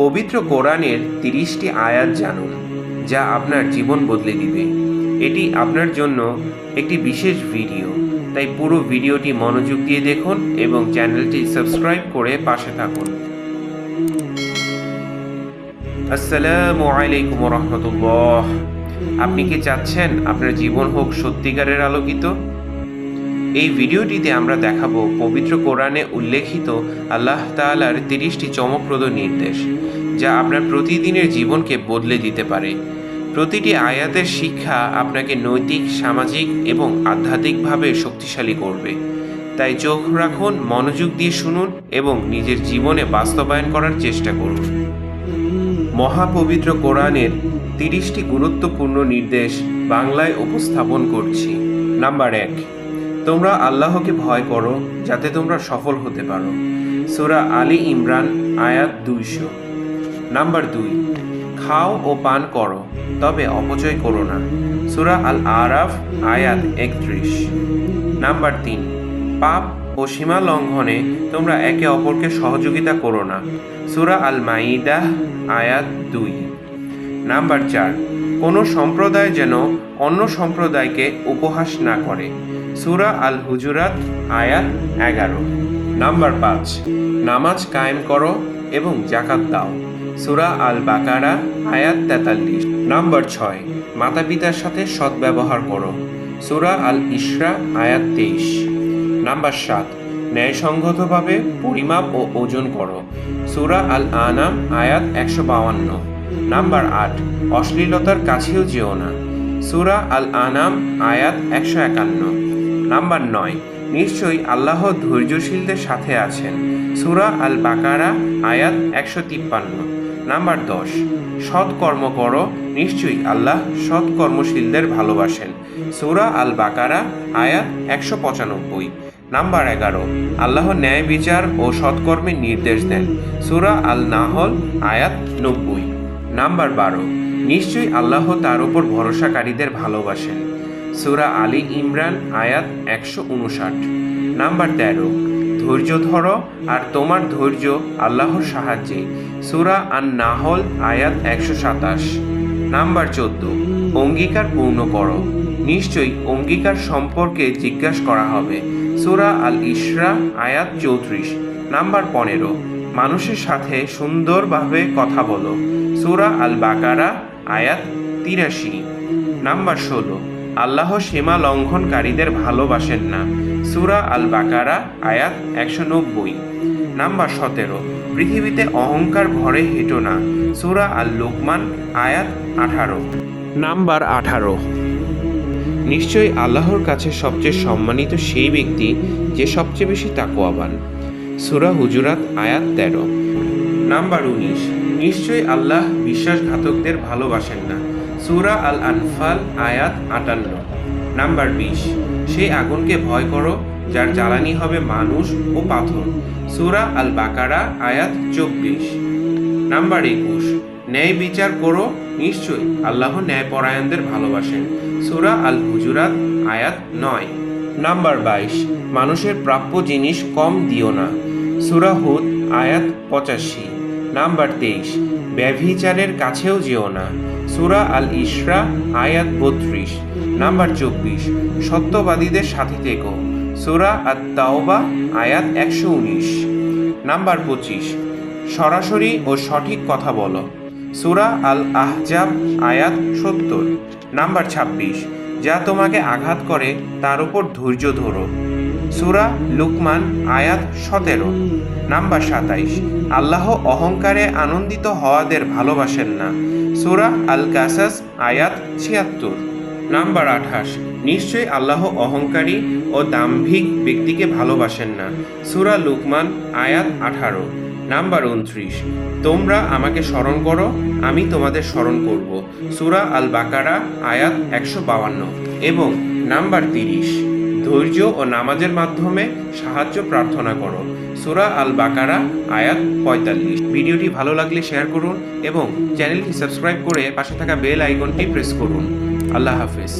পবিত্র কোরআনের তিরিশটি আয়াত জানুন, যা আপনার জীবন বদলে দিবে। এটি আপনার জন্য একটি বিশেষ ভিডিও, তাই পুরো ভিডিওটি মনোযোগ দিয়ে দেখুন এবং চ্যানেলটি সাবস্ক্রাইব করে পাশে থাকুন। আসসালামু আলাইকুম রহমতুল্লাহ আপনি কি চাচ্ছেন আপনার জীবন হোক সত্যিকারের আলোকিত? এই ভিডিওটিতে আমরা দেখাবো পবিত্র কোরআনে উল্লেখিত আল্লাহ তাআলার তিরিশটি চমকপ্রদ নির্দেশ। যা আপনার প্রতিদিনের জীবনকে বদলে দিতে পারে। প্রতিটি আয়াতের শিক্ষা আপনাকে নৈতিক, সামাজিক এবং আধ্যাত্মিকভাবে শক্তিশালী করবে। তাই চোখ রাখুন, মনোযোগ দিয়ে শুনুন এবং নিজের জীবনে বাস্তবায়ন করার চেষ্টা করুন। মহাপবিত্র কোরআনের তিরিশটি গুরুত্বপূর্ণ নির্দেশ বাংলায় উপস্থাপন করছি। নাম্বার এক, তোমরা আল্লাহকে ভয় করো যাতে তোমরা সফল হতে পারো। সুরা আলী ইমরান, আয়াত দুইশো। নাম্বার দুই, খাও ও পান করো, তবে অপচয় করো না। সুরা আল আরাফ আয়াত একত্রিশ। নাম্বার তিন, পাপ ও সীমা লঙ্ঘনে তোমরা একে অপরকে সহযোগিতা করো না। সুরা আল মাইদাহ আয়াত দুই। নাম্বার চার, কোনো সম্প্রদায় যেন অন্য সম্প্রদায়কে উপহাস না করে। সুরা আল হুজুরাত আয়াত এগারো। নাম্বার পাঁচ, নামাজ কায়েম করো এবং জাকাত দাও। সুরা আল বাকারা আয়াত তেতাল্লিশ। নাম্বার ছয় মাতা পিতার সাথে সদ্ব্যবহার করো। সুরা আল ইসরা আয়াত তেইশ। নাম্বার সাত, ন্যায়সঙ্গতভাবে পরিমাপ ও ওজন করো। সুরা আল আনাম আয়াত একশো বাউান্ন। নাম্বার আট, অশ্লীলতার কাছেও যেও না। সুরা আল আনাম আয়াত একশো একান্ন। নাম্বার নয়, নিশ্চয়ই আল্লাহ ধৈর্যশীলদের সাথে আছেন। সুরা আল বাকারা আয়াত একশো তিপ্পান্ন। নাম্বার দশ সৎ কর্ম করো, নিশ্চয়ই আল্লাহ সৎ কর্মশীলদের ভালোবাসেন। সুরা আল বাকারা আয়াত একশো পঁচানব্বই। নাম্বার এগারো, আল্লাহ ন্যায় বিচার ও সৎকর্মের নির্দেশ দেন। সুরা আল নাহল আয়াত নব্বই। নাম্বার বারো, নিশ্চয়ই আল্লাহ তার উপর ভরসাকারীদের ভালোবাসেন। সুরা আলী ইমরান, আয়াত একশো উনষাট। নাম্বার তেরো ধৈর্য ধরো আর তোমার ধৈর্য আল্লাহর সাহায্যে। সুরা আন নাহল আয়াত একশো সাতাশ। নাম্বার চোদ্দ, অঙ্গীকার পূর্ণ করো। নিশ্চয়ই অঙ্গীকার সম্পর্কে জিজ্ঞাসা করা হবে। সুরা আল ইসরা আয়াত চৌত্রিশ। নাম্বার পনেরো, মানুষের সাথে সুন্দরভাবে কথা বলো। সুরা আল বাকারা আয়াত তিরাশি। নাম্বার ষোলো, আল্লাহ সীমা লঙ্ঘনকারীদের ভালোবাসেন না। সুরা আল বাকারা আয়াত একশো নব্বই। নাম্বার সতেরো, পৃথিবীতে অহংকার ভরে হেঁটো না। সুরা আল লোকমান আয়াত আঠারো। নাম্বার আঠারো, নিশ্চয়ই আল্লাহর কাছে সবচেয়ে সম্মানিত সেই ব্যক্তি যে সবচেয়ে বেশি তাকোয়াবান সুরা হুজুরাত, আয়াত তেরো। নাম্বার উনিশ, নিশ্চয়ই আল্লাহ বিশ্বাসঘাতকদের ভালোবাসেন না। সুরা আল আনফাল আয়াত আটান্ন। নাম্বার বিশ সেই আগুনকে ভয় করো, যার জ্বালানি হবে মানুষ ও পাথর। সুরা আল বাকারা আয়াত চব্বিশ। নাম্বার একুশ, ন্যায় বিচার করো, নিশ্চয়ই আল্লাহ ন্যায়পরায়ণদের ভালোবাসেন। সুরা আল হুজুরাত আয়াত নয়। নাম্বার বাইশ, মানুষের প্রাপ্য জিনিস কম দিও না। সুরা হুদ, আয়াত পঁচাশি। নাম্বার তেইশ ব্যভিচারের কাছেও যেও না। সুরা আল ইসরা আয়াত বত্রিশ, নাম্বার চব্বিশ। সত্যবাদীদের সাথে থেকো। সুরা আত তাওবা আয়াত একশো উনিশ। নাম্বার পঁচিশ। সরাসরি ও সঠিক কথা বলো। সুরা আল আহজাব আয়াত সত্তর। নাম্বার ছাব্বিশ। যা তোমাকে আঘাত করে, তার উপর ধৈর্য ধরো। সুরা লুকমান, আয়াত সতেরো। নাম্বার সাতাইশ, আল্লাহ অহংকারে আনন্দিত হওয়াদের ভালোবাসেন না। সুরা আল কাসাস আয়াত ছিয়াত্তর। নাম্বার আঠাশ, নিশ্চয়ই আল্লাহ অহংকারী ও দাম্ভিক ব্যক্তিকে ভালোবাসেন না। সুরা লুকমান, আয়াত আঠারো। নাম্বার উনত্রিশ, তোমরা আমাকে স্মরণ করো, আমি তোমাদের স্মরণ করব। সুরা আল বাকারা আয়াত একশো বাউান্ন। এবং নাম্বার তিরিশ ধৈর্য ও নামাজের মাধ্যমে সাহায্য প্রার্থনা করো। সুরা আল বাকারা আয়াত পঁয়তাল্লিশ। ভিডিওটি ভালো লাগলে শেয়ার করুন এবং চ্যানেলটি সাবস্ক্রাইব করে পাশে থাকা বেল আইকনটি প্রেস করুন। আল্লাহ হাফেজ।